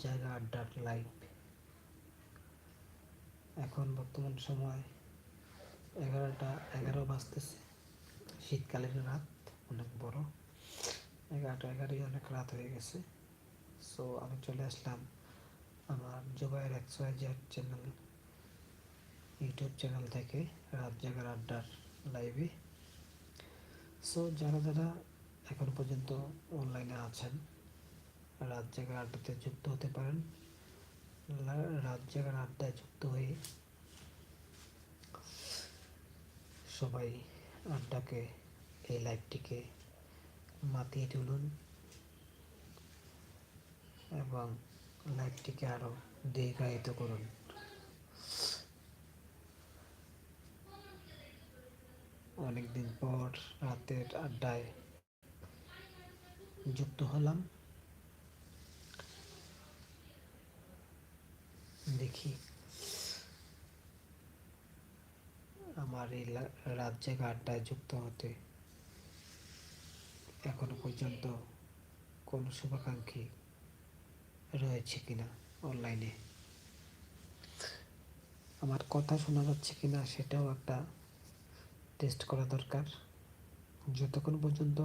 জায়গা আড্ডার লাইভ এখন বর্তমান সময় এগারোটা, এগারো বাজতেছে। শীতকালীন রাত অনেক বড়। এগারোটা, এগারোই অনেক রাত হয়ে গেছে। সো আমি চলে আসলাম আমার জুবাইয়ের একশো হাজার চ্যানেল ইউটিউব চ্যানেল থেকে রাত জাগার আড্ডার লাইভে সো যারা যারা এখন পর্যন্ত অনলাইনে আছেন রাত জাগার আড্ডাতে যুক্ত হতে পারেন। রাত জাগার আড্ডায় যুক্ত হয়ে সবাই আড্ডাকে, এই লাইভটিকে মাতিয়ে তুলুন এবং লাইভটিকে আরও দীর্ঘায়িত করুন। অনেকদিন পর রাতের আড্ডায় যুক্ত হলাম। দেখি। আমার এই রাত জায়গা আড্ডায় যুক্ত হতে এখনও পর্যন্ত কোনো শুভাকাঙ্ক্ষী রয়েছে কিনা অনলাইনে আমার কথা শোনা যাচ্ছে কিনা সেটাও একটা টেস্ট করা দরকার। যতক্ষণ পর্যন্ত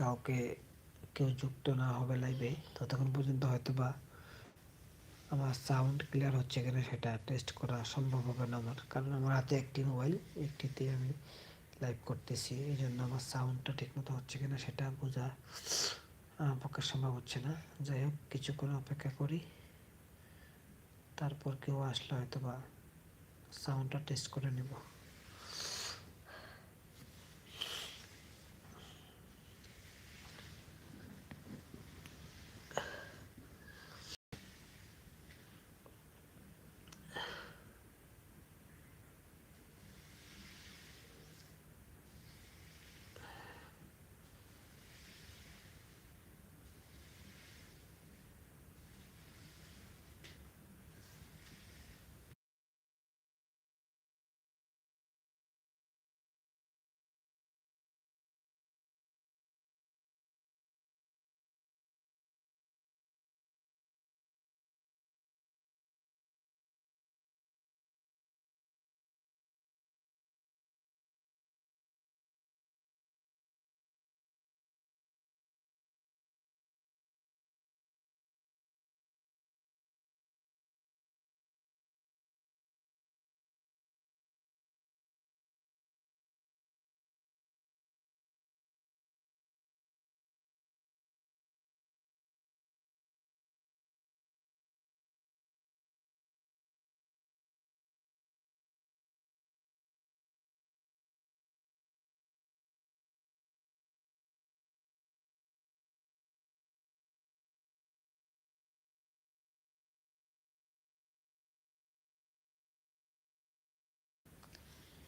কাউকে কেউ যুক্ত না হবে লাইভে ততক্ষণ পর্যন্ত হয়তো বা আমার সাউন্ড ক্লিয়ার হচ্ছে কিনা সেটা টেস্ট করা সম্ভব হবে না আমার। কারণ আমার হাতে একটি মোবাইল একটিতে আমি লাইভ করতেছি এই জন্য আমার সাউন্ডটা ঠিকমতো হচ্ছে কিনা সেটা বোঝা, আমার পক্ষে সম্ভব হচ্ছে না। যাই হোক, কিছুক্ষণ অপেক্ষা করি, তারপর কেউ আসলে হয়তো বা সাউন্ডটা টেস্ট করে নেব।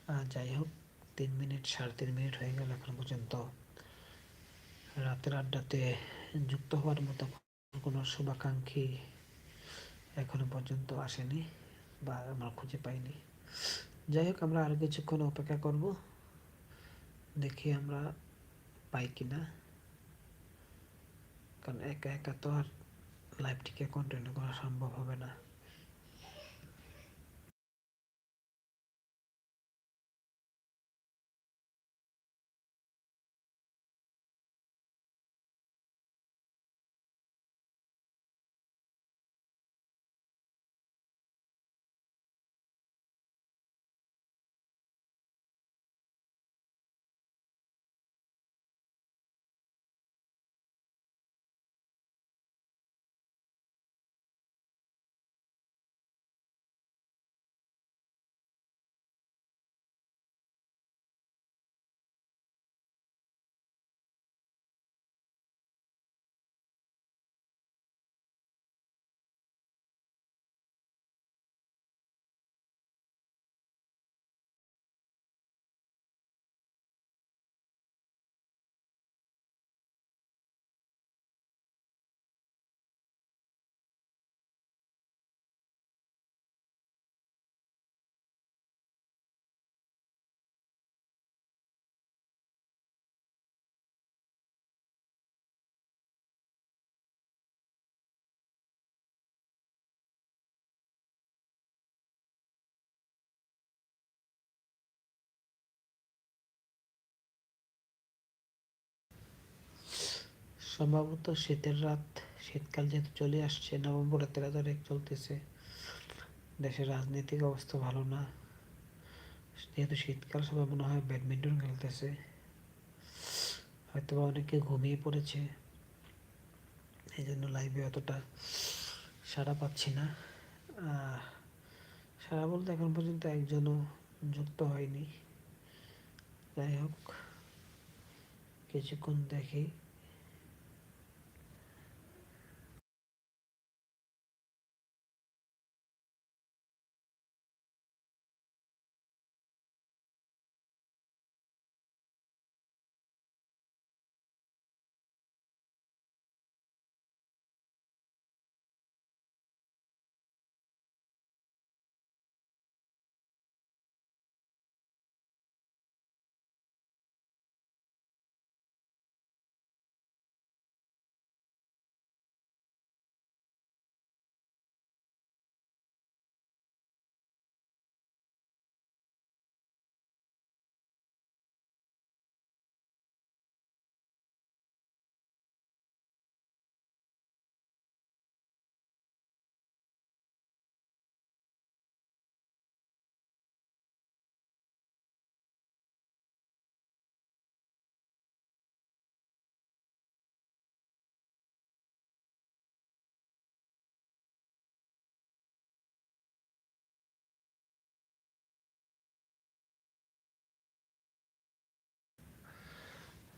যাই হোক, তিন মিনিট, সাড়ে তিন মিনিট হয়ে গেল এখন পর্যন্ত। রাতের আড্ডাতে যুক্ত হওয়ার মতো কোনো শুভাকাঙ্ক্ষী এখনও পর্যন্ত আসেনি বা আমরা খুঁজে পাইনি। যাই হোক, আমরা আরও কিছুক্ষণ অপেক্ষা করব। দেখি আমরা পাই কি না কারণ একা একা তো আর লাইভটিকে কন্টিনিউ করা সম্ভব হবে না। সম্ভবত শীতের রাত, শীতকাল যেহেতু চলে আসছে, নভেম্বরের তেরো তারিখ চলতেছে। দেশের রাজনৈতিক অবস্থা ভালো না। যেহেতু শীতকাল, সবাই মনে হয় ব্যাডমিন্টন খেলতেছে। হয়তো অনেকে ঘুমিয়ে পড়েছে। এই জন্য লাইভে অতটা সাড়া পাচ্ছি না। সারা বলতে এখন পর্যন্ত একজনও যুক্ত হয়নি। যাই হোক, কিছুক্ষণ দেখি।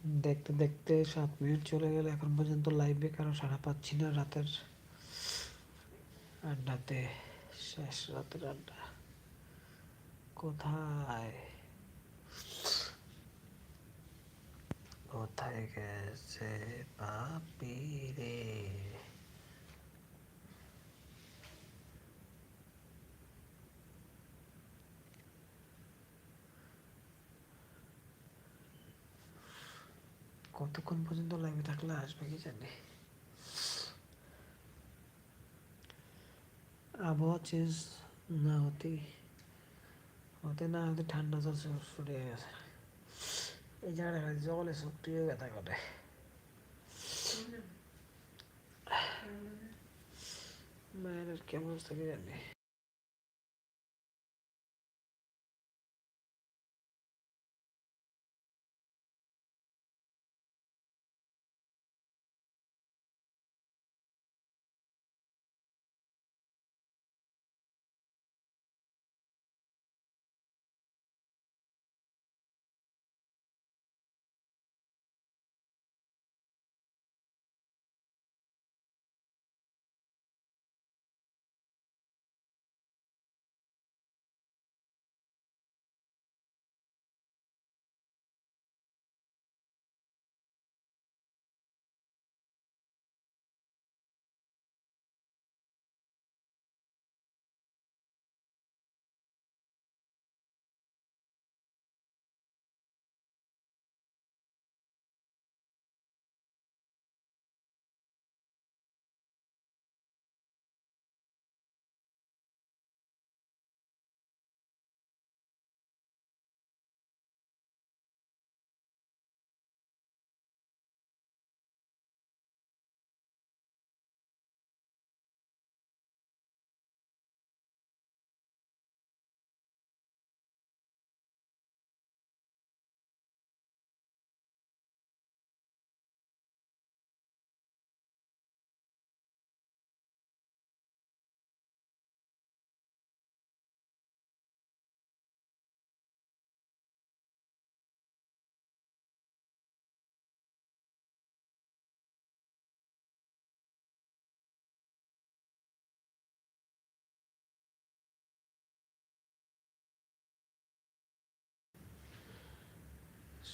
দেখতে দেখতে সাত মিনিট চলে গেলে। এখন পর্যন্ত লাইভে কারও সারা পাচ্ছি না রাতের আড্ডাতে। শেষ রাতের আড্ডা। কোথায়? কোথায় গেছে পাপি রে? কতক্ষণ পর্যন্ত লাইভে থাকলে আসবে কি জানি। আবহাওয়া চেঞ্জ না হতে হতে না হতে ঠান্ডা জল হয়ে গেছে। এই জায়গাটা জলে শুকিয়ে ব্যথা করে মায়ের কেমন থাকে জানি।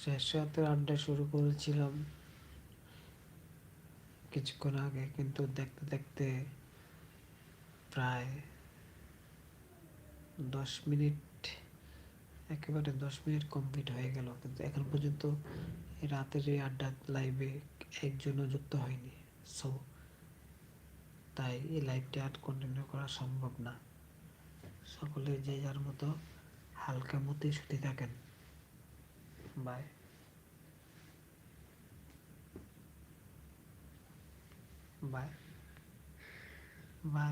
রাতের আড্ডা শুরু করেছিলাম। কিছুক্ষণ আগে কিন্তু দেখতে দেখতে প্রায় দশ মিনিট, একেবারে দশ মিনিট কমপ্লিট হয়ে গেল। কিন্তু এখন পর্যন্ত রাতের এই আড্ডা লাইভে একজনও যুক্ত হয়নি। সো তাই এই লাইভটি আর কন্টিনিউ করা সম্ভব না। সকলে যে যার মতো হালকা মতোই শুতে থাকেন। Bye. Bye. Bye.